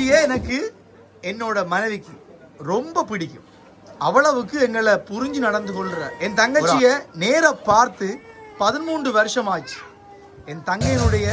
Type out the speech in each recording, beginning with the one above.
தங்கச்சியே எனக்கு? என்னோட மனைவிக்கு ரொம்ப பிடிக்கும். அவ்வளவுக்கு எங்களை புரிஞ்சு நடந்து கொள்ற என் தங்கச்சிய நேர பார்த்து பதிமூன்று வருஷம் ஆச்சு என் தங்கையினுடைய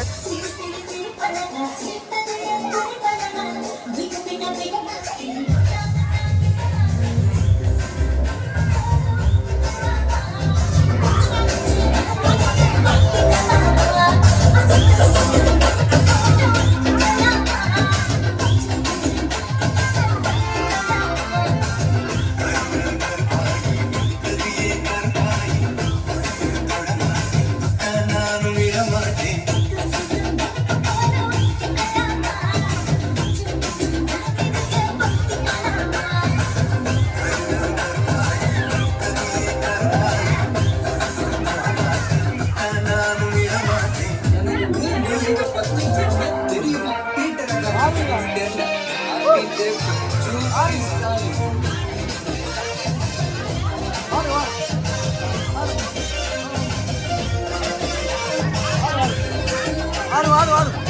ஆடு ஆடு ஆடு ஆடுங்க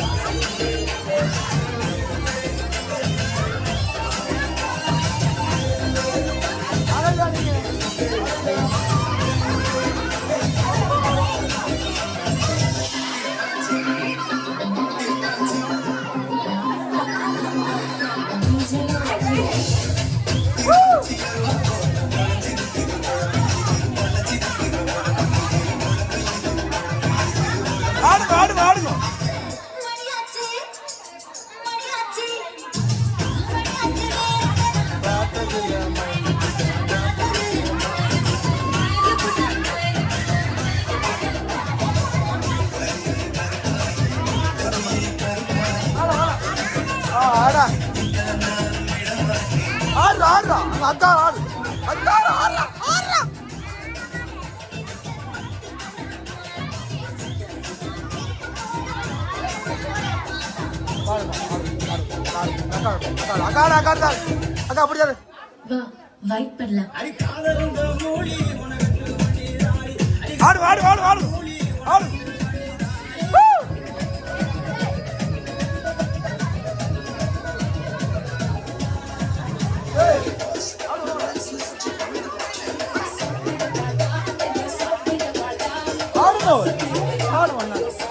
அத்தாள். அத்தாள் ஆடுங்க, ஆடுங்க. அக்கா, அக்கா, அக்கா, அக்கா, அக்கா, அக்கா. அக்கா, அப்படி ஆடு. வா வெயிட் பண்ணலாம் ஆடு, ஆடு, ஆடு. ஆடு.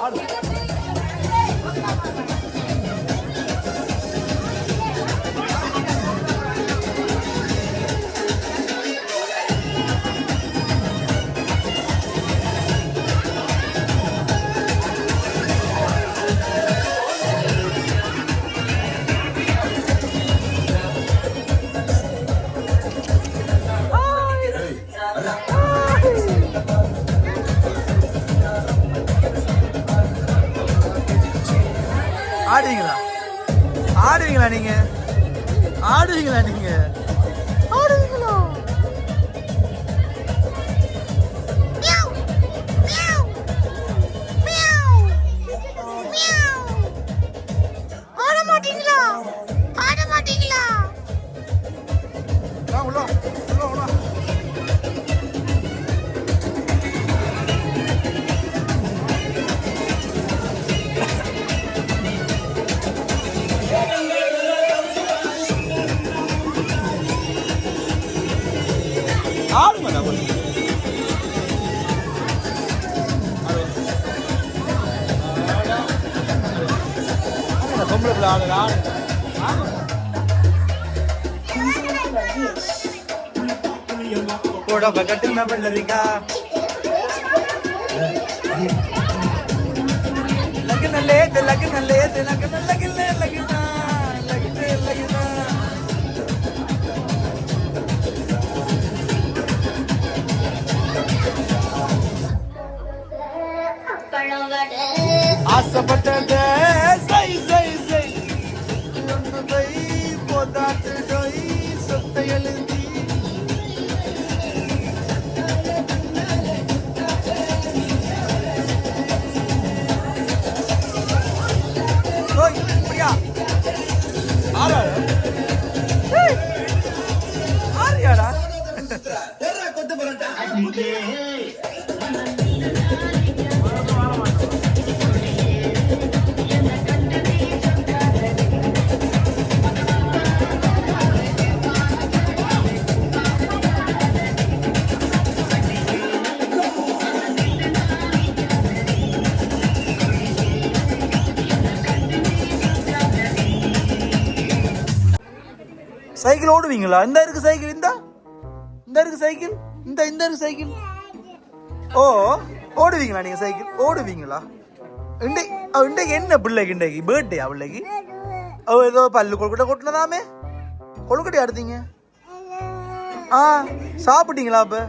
அண்ணா, ஆடுவீங்களா? ஆடுவீங்களா நீங்க? ஆடுவீங்களா நீங்க? ஆடுவீங்களா? ஆட மாட்டீங்களா? ஆட மாட்டீங்களா? உள்ள உள்ள உள்ள ஆடுங்க, பொம்பளை பிள்ளை ஆடுங்க, ஆடுங்க. ஆடுங்க. புடவை கட்டுன வெள்ளரிக்கா லக்ன லேது லக்ன லேது லக்ன லக்ன லக்ன லக்ன லக்ன அப்பளம் வடை ஆசைப்பட்டத சைக்கிள் ஓடுவீங்களா? இந்த இருக்கு சைக்கிள் இந்த? இந்த இருக்கு சைக்கிள் இந்த இந்த இருக்கு சைக்கிள். ஓ ஓடுவீங்களா நீங்க சைக்கிள்? ஓடுவீங்களா? இண்டை இன்றைக்கு என்ன பிள்ளைக்கு இன்றைக்கு பர்த்டே பிள்ளைக்கு? ஓ ஏதோ பல்லு கொழுக்கட்டை கொட்டினதாமே. கொழுக்கட்டை அடுத்தீங்க ஆ சாப்பிட்டீங்களா அப்ப?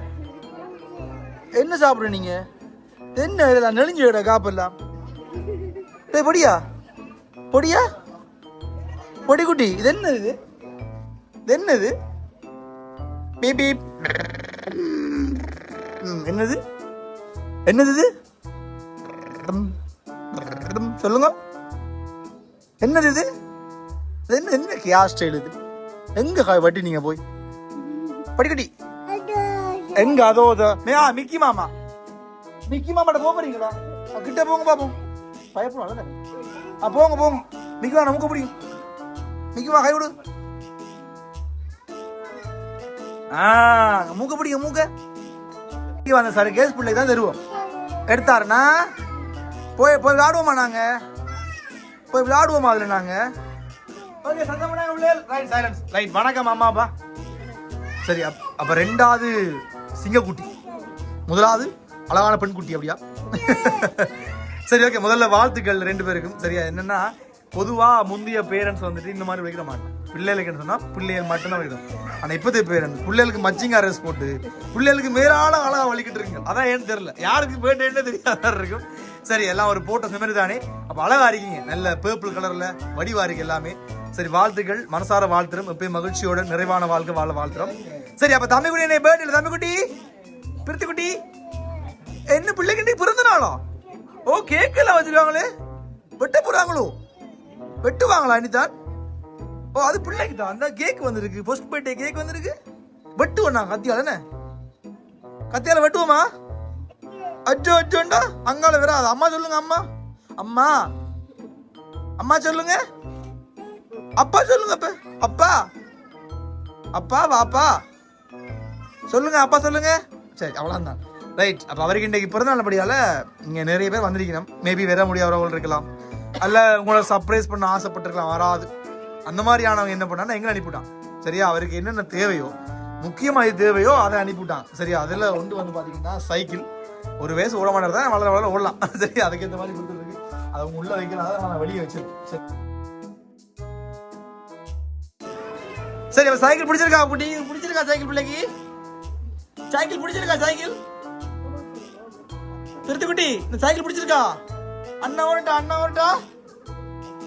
என்ன சாப்பிடுறீங்க என்ன இதெல்லாம் நெளிஞ்சு விட காப்பெல்லாம். டேய் பொடியா? பொடியா? பொடி குட்டி இது என்ன இது? என்னது? பீப் என்னது? என்னது இது? சொல்லுங்க. என்னது இது? இது என்ன என்ன கியா ஸ்டைல் இது? எங்க வட்டி நீங்க போய்? படிக்கட்டி. எங்க அதோ அதோ. மே- ஆ மிக்கி மாமா. மிக்கி மாமாட்ட போக போறீங்களா? கிட்ட போங்க பாப்போம். பயப்படும் ஆ போங்க போங்க. மிக்கி நமக்கு பிடிக்கும். மிக்கி மா கை விடு மூக்க பிடிக்க மூக்க. வந்த சார் கேஸ் பிள்ளைக்கு தான் தருவோம். எடுத்தாருன்னா போய் போய் விளையாடுவோமா நாங்க? போய் விளையாடுவோமா அதுல நாங்க? ஓகே சத்தம் ரைட் சைலன்ஸ் ரைட் வணக்கம் அம்மாப்பா சரி அப் அப்ப ரெண்டாவது சிங்கக்குட்டி. முதலாவது அழகான பெண்குட்டி அப்படியா? சரி ஓகே முதல்ல வாழ்த்துக்கள் ரெண்டு பேருக்கும். சரியா என்னன்னா பொதுவா முந்தைய பேரண்ட்ஸ் வந்துட்டு இந்த மாதிரி வைக்கிற மாட்டோம் பிள்ளைகளுக்கு சொன்னா பிள்ளைகள் மட்டும்தான் வைக்கணும் ஆனா பேர் அந்த பிள்ளைகளுக்கு மச்சிங் அரேஸ் போட்டு பிள்ளைகளுக்கு மேலால அழகா வலிக்கிட்டு இருக்கு அதான் ஏன்னு தெரியல. யாருக்கு பேர்டேன்னு தெரியாத இருக்கும். சரி எல்லாம் ஒரு போட்ட செமரி தானே. அப்ப அழகா இருக்கீங்க. நல்ல பேர்பிள் கலர்ல வடிவா இருக்கு எல்லாமே. சரி வாழ்த்துக்கள். மனசார வாழ்த்துறோம். எப்பயும் மகிழ்ச்சியோட நிறைவான வாழ்க்கை வாழ வாழ்த்துறோம். சரி அப்ப தம்பி குட்டி என்ன பேர்டே தம்பி குட்டி பிரித்தி குட்டி என்ன பிள்ளைக்கு பிறந்த நாளா? ஓ கேக் எல்லாம் வச்சிருக்காங்களே. வெட்ட போறாங்களோ? வெட்டுவாங்களா அனிதான்? ஓ அது பிள்ளைக்கு தான். அந்த கேக் வந்திருக்கு. போஸ்ட் பர்த்டே கேக் வந்திருக்கு. வெட்டுவோம் நான் கத்தியால என்ன? கத்தியால வெட்டுவோமா? அச்சோ அச்சோண்டா. அங்கால வராது அம்மா சொல்லுங்க அம்மா. அம்மா. அம்மா சொல்லுங்க. அப்பா சொல்லுங்க அப்ப. அப்பா. அப்பா வாப்பா சொல்லுங்க அப்பா சொல்லுங்க. சரி அவ்வளோதான் ரைட் அப்போ அவருக்கு இன்றைக்கு பிறந்த படியால் இங்கே நிறைய பேர் வந்திருக்கணும். மேபி வர முடியாதவர்கள் இருக்கலாம். அல்ல உங்களை சர்ப்ரைஸ் பண்ண ஆசைப்பட்டிருக்கலாம். வராது. அந்த மாதிரியானவங்க என்ன பண்ணான்னா எங்களை அனுப்பிவிட்டான். சரியா? அவருக்கு என்னென்ன தேவையோ முக்கியமாக இது தேவையோ அதை அனுப்பிவிட்டான். சரியா? அதில் ஒன்று வந்து பார்த்தீங்கன்னா சைக்கிள். ஒரு வயசு ஓட மாட்டேன் தான் வளர வளர ஓடலாம். சரி அதுக்கேற்ற மாதிரி கொடுத்துருக்கு. அதை அவங்க உள்ள வைக்கலாம் அதை நான் வெளியே வச்சிருக்கேன். சரி. சரி அவன் சைக்கிள் பிடிச்சிருக்கா குட்டி? பிடிச்சிருக்கா சைக்கிள் பிள்ளைக்கு? சைக்கிள் பிடிச்சிருக்கா சைக்கிள்? திருத்துக்குட்டி இந்த சைக்கிள் பிடிச்சிருக்கா? அண்ணா ஓடட்டா அண்ணா ஓடட்டா?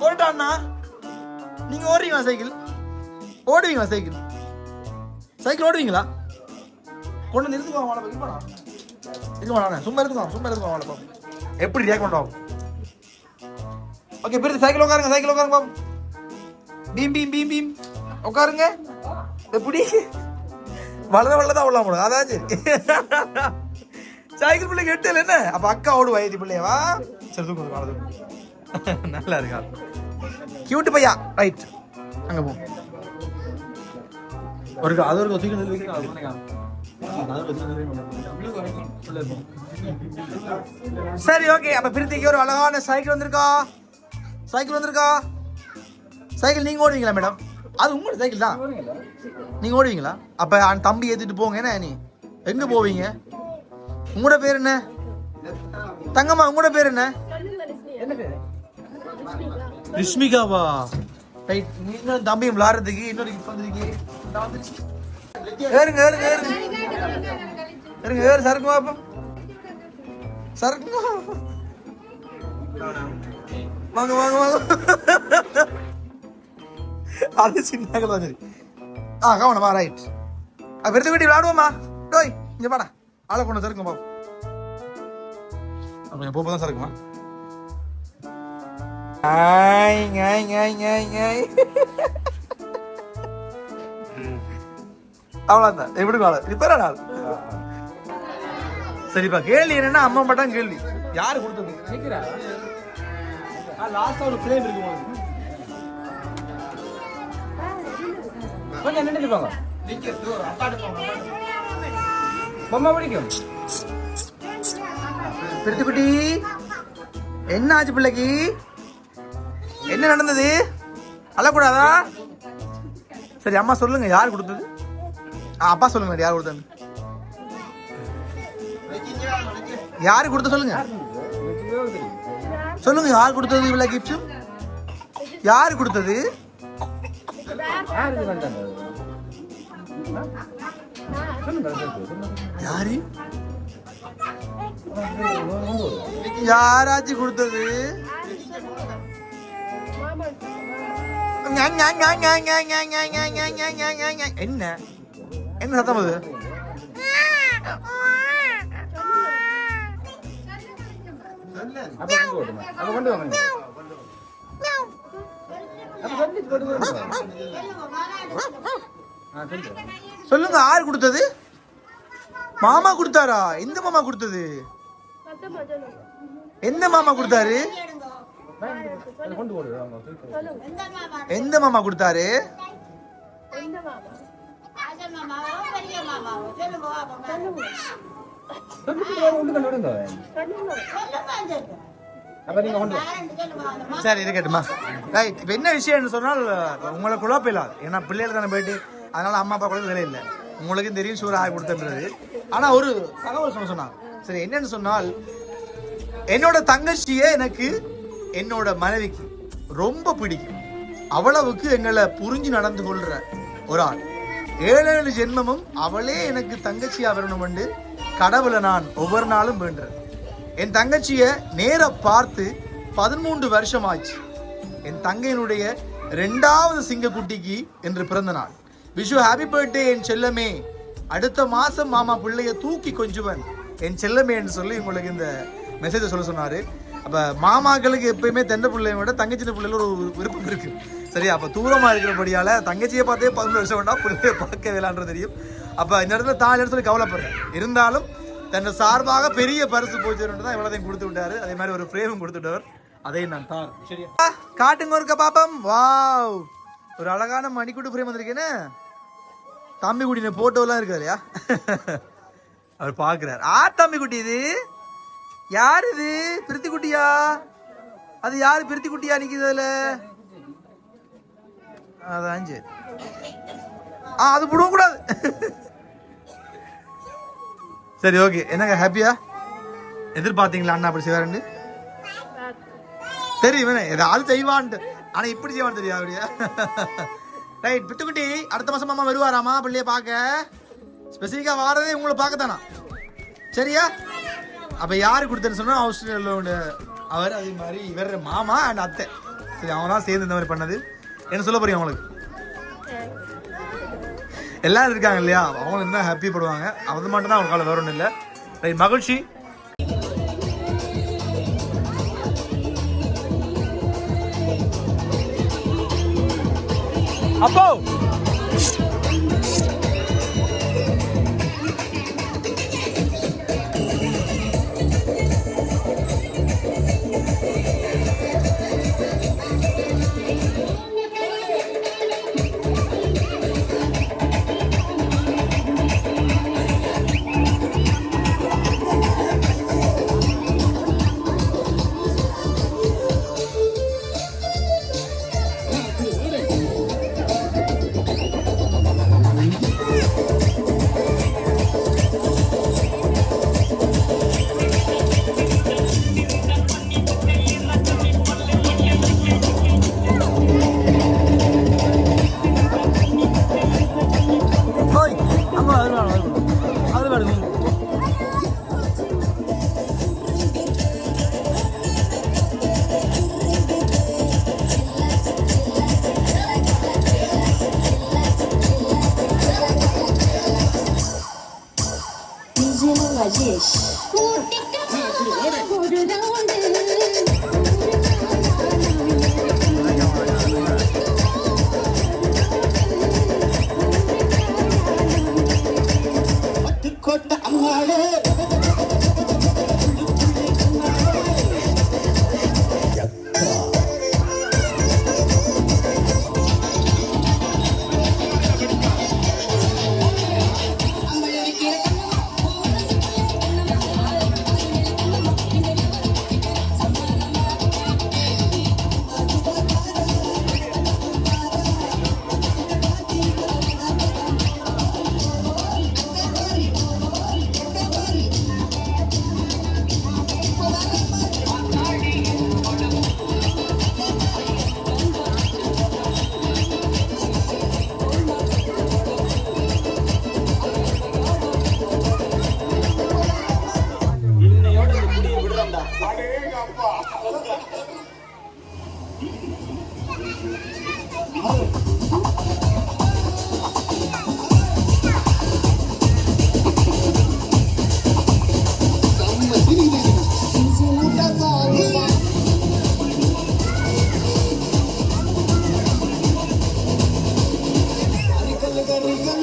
ஓடட்டா அண்ணா? நீங்க ஓடுறீங்களா சைக்கிள்? ஓடுவீங்களா சைக்கிள்? சைக்கிள் ஓடுவீங்களா? கொண்டு வந்து நிறுத்துக்கோ வாழ இருப்பானா இருக்க மாட்டாங்க சும்மா இருக்குவாங்க சும்மா இருக்குவாங்க வாழ பாப்போம் எப்படி ரியாக்ட் பண்ணுறோம் ஓகே பிரித்து சைக்கிள் உட்காருங்க சைக்கிள் உட்காருங்க பாப்போம் பீம் பீம் பீம் பீம். உட்காருங்க. எப்படி வளர வளரதான் உள்ள போடும் அதாச்சு சரி. சைக்கிள் பிள்ளைக்கு எட்டல என்ன? அப்ப அக்கா ஓடுவா ஏதி பிள்ளையவா? சரி தூக்கம் நல்லா இருக்கா? கியூட் பையா? ரைட். அங்க போ. ஒரு அது ஒரு. சரி ஓகே. அப்ப பிரித்திக்கு ஒரு அழகான சைக்கிள் வந்திருக்கா? சைக்கிள் வந்திருக்கா? சைக்கிள் நீங்க ஓடுவீங்களா மேடம்? அது உங்களோட சைக்கிள் தான். நீங்க ஓடுவீங்களா? அப்ப அந்த தம்பி ஏத்திட்டு போங்க என்ன நீ? எங்க போவீங்க? உங்களோட பேர் என்ன? தங்கம்மா உங்களோட பேர் என்ன? ரிஷ்மிகாவா? ரைட் நீங்க தம்பியும் விளாடுறதுக்கு இன்னொரு கிஃப்ட் வந்திருக்கு. ஏறுங்க ஏறுங்க ஏறுங்க. ஏறுங்க ஏறு சறுக்குமா அப்ப. சரக்குமா வாங்க வாங்க வாங்க. அது சின்ன சரி. ஆ கவனமா ரைட் விருது கட்டி விளாடுவோமா டோய் இங்கே பாடா ஆளை கொண்டு சறுக்கும் பாப்போம். கொஞ்சம் போப்போ தான் சரக்குமா? ஆய் ஞாய் ஞாய் ஞாய் ஞாய் அவ்வளோதான் எப்படி நாள் ரிப்பேரா நாள் சரிப்பா கேள்வி என்னன்னா அம்மா மட்டும் கேள்வி யாரு கொடுத்தது லாஸ்டா ஒரு ஃப்ரேம் இருக்கு உங்களுக்கு கொஞ்சம் நின்றுட்டு போங்க பொம்மை பிடிக்கும் பிரித்துக்குட்டி என்ன ஆச்சு பிள்ளைக்கு என்ன நடந்தது? அழக்கூடாதா? சரி அம்மா சொல்லுங்க யார் கொடுத்தது? ஆ, அப்பா சொல்லுங்க யார் கொடுத்தது? யாரு கொடுத்த சொல்லுங்க? சொல்லுங்க யார் கொடுத்தது இவ்வளவு கிஃப்ட் யார் கொடுத்தது? யார்? யாராச்சும் கொடுத்தது? என்ன என்ன சத்தம் அது சொல்லுங்க ஆறு கொடுத்தது மாமா கொடுத்தாரா எந்த மாமா கொடுத்தது எந்த மாமா கொடுத்தாரு எந்த மாமா? கொடுத்தாரு. சரி இருக்கட்டுமா ரைட் இப்போ என்ன விஷயம்னு சொன்னால் உங்களை குழப்பம் இல்லாது ஏன்னா பிள்ளைகள் தானே போயிட்டு அதனால அம்மா அப்பா கூட வேலை இல்லை. உங்களுக்கும் தெரியும் சூறு ஆகி கொடுத்துன்றது. ஆனால் ஒரு தகவல் சொல்ல சொன்னாங்க. சரி என்னன்னு சொன்னால் என்னோட தங்கச்சியை எனக்கு என்னோட மனைவிக்கு ரொம்ப பிடிக்கும். அவ்வளவுக்கு எங்களை புரிஞ்சு நடந்து கொள்ற ஒரு ஆள். ஏழேழு ஜென்மமும் அவளே எனக்கு தங்கச்சியா வரணும்னு கடவுளை நான் ஒவ்வொரு நாளும் வேண்டுறேன். என் தங்கச்சியை நேர பார்த்து பதிமூன்று வருஷம் ஆச்சு என் தங்கையினுடைய ரெண்டாவது சிங்கக்குட்டிக்கு என்று பிறந்த நாள். விஷு ஹாப்பி பர்த்டே என் செல்லமே. அடுத்த மாசம் மாமா பிள்ளைய தூக்கி கொஞ்சுவன் என் செல்லமே என்று சொல்லி உங்களுக்கு இந்த மெசேஜை சொல்ல சொன்னாரு. அப்ப மாமாக்களுக்கு எப்பயுமே தென்ன பிள்ளைய விட தங்கச்சி பிள்ளைல ஒரு விருப்பம் இருக்கு. சரியா? அப்ப தூரமா இருக்கிறபடியால தங்கச்சியை பார்த்தே பதினொன்று வருஷம் வேண்டாம் பிள்ளைய பார்க்க வேளான்றது தெரியும். அப்ப இந்த இடத்துல தான் சொல்லி கவலைப்படுறேன். இருந்தாலும் தன்னை சார்பாக பெரிய பரிசு போச்சுன்னு தான் இவ்வளோதையும் கொடுத்து விட்டாரு. அதே மாதிரி ஒரு ஃப்ரேமும் கொடுத்துட்டவர் அதை நான் தார் சரியா? காட்டுங்க ஒருக்க பாப்பம். வாவ்! ஒரு அழகான மணிக்கூட்டு ஃப்ரேம் வந்திருக்கேனே தம்பி குட்டின போட்டோலாம் இருக்கு இல்லையா? அவர் பார்க்குறார். ஆ தம்பி குட்டி இது? யார் இது பிரித்தி குட்டியா அது யாரு பிரித்தி குட்டியா நிற்கிது அதில் அதான் சரி ஆ அது விடவும் கூடாது. சரி ஓகே. என்னங்க ஹாப்பியா எதிர்பார்த்தீங்களா அண்ணா அப்படி செய்வாருன்னு? தெரியும் இவனே, ஏதாவது செய்வான்ட்டு. ஆனால் இப்படி செய்வான் தெரியும் அப்படியா ரைட் பித்துக்குட்டி அடுத்த மாதம் மாமா வருவாராமா? பிள்ளைய பார்க்க. ஸ்பெசிஃபிக்காக வாரதே உங்களை பார்க்கத்தானா? சரியா? அப்ப யாரு கொடுத்தேன்னு சொன்னா ஆஸ்திரேலியாவில் அவர் அதே மாதிரி இவர் மாமா அண்ட் அத்தை. சரி அவங்க தான் சேர்ந்து இந்த மாதிரி பண்ணது. என்ன சொல்ல போறீங்க அவங்களுக்கு? எல்லாரும் இருக்காங்க இல்லையா? அவங்க இருந்தால் ஹாப்பி படுவாங்க. அது மட்டும் தான் அவங்க வேற ஒன்றும் இல்லை. ரைட் மகிழ்ச்சி. அப்போ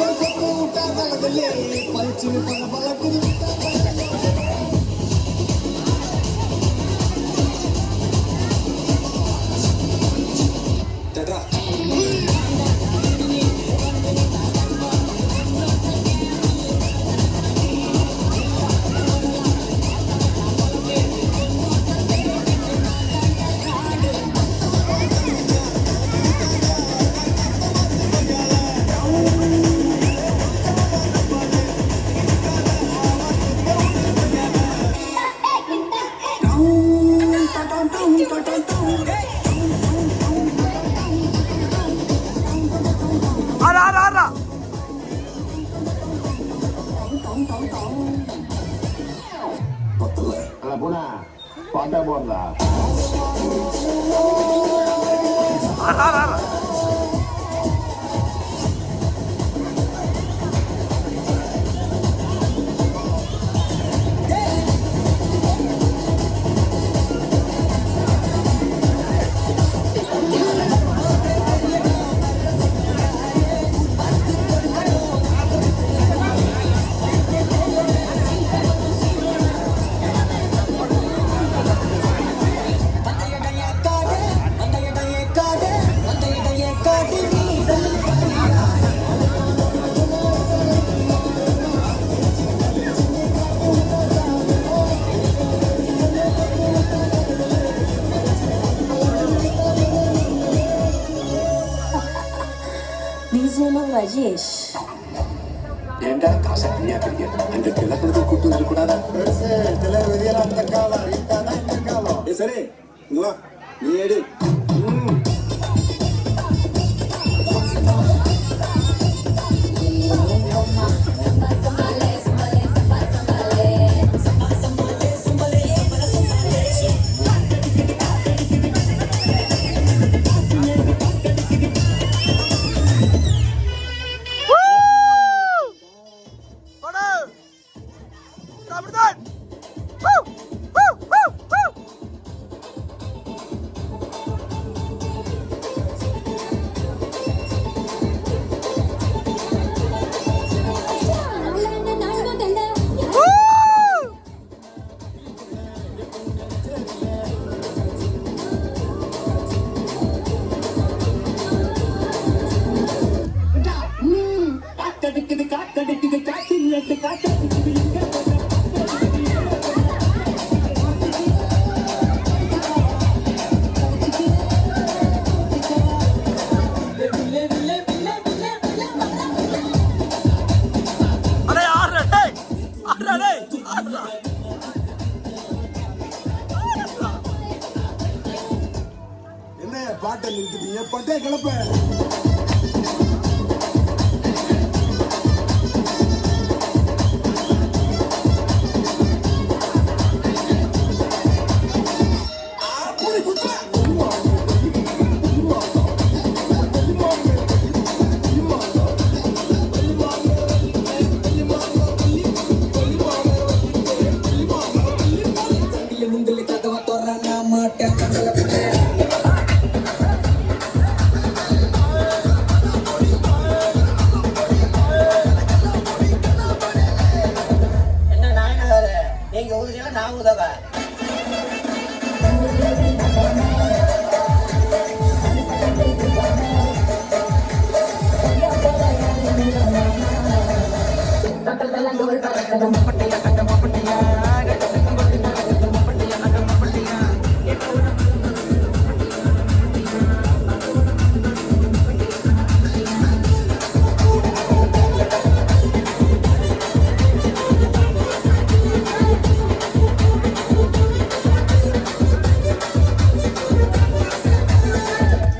പഴക്കൂട്ടാൻ നടന്നില്ലേ പഴച്ചിന് പഴ abordagem. Ah, ah, ah, ah. Look.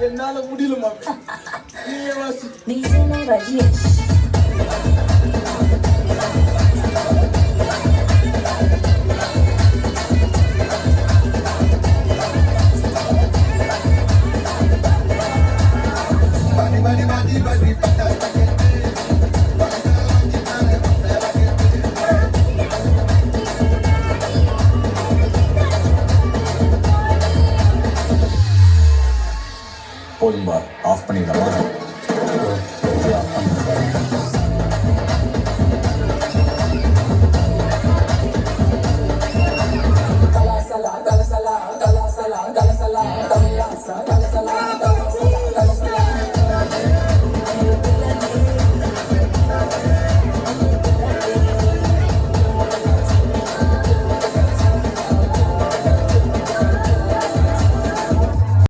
என்னால முடியலமா நீ வாசி. நீ ரஜினி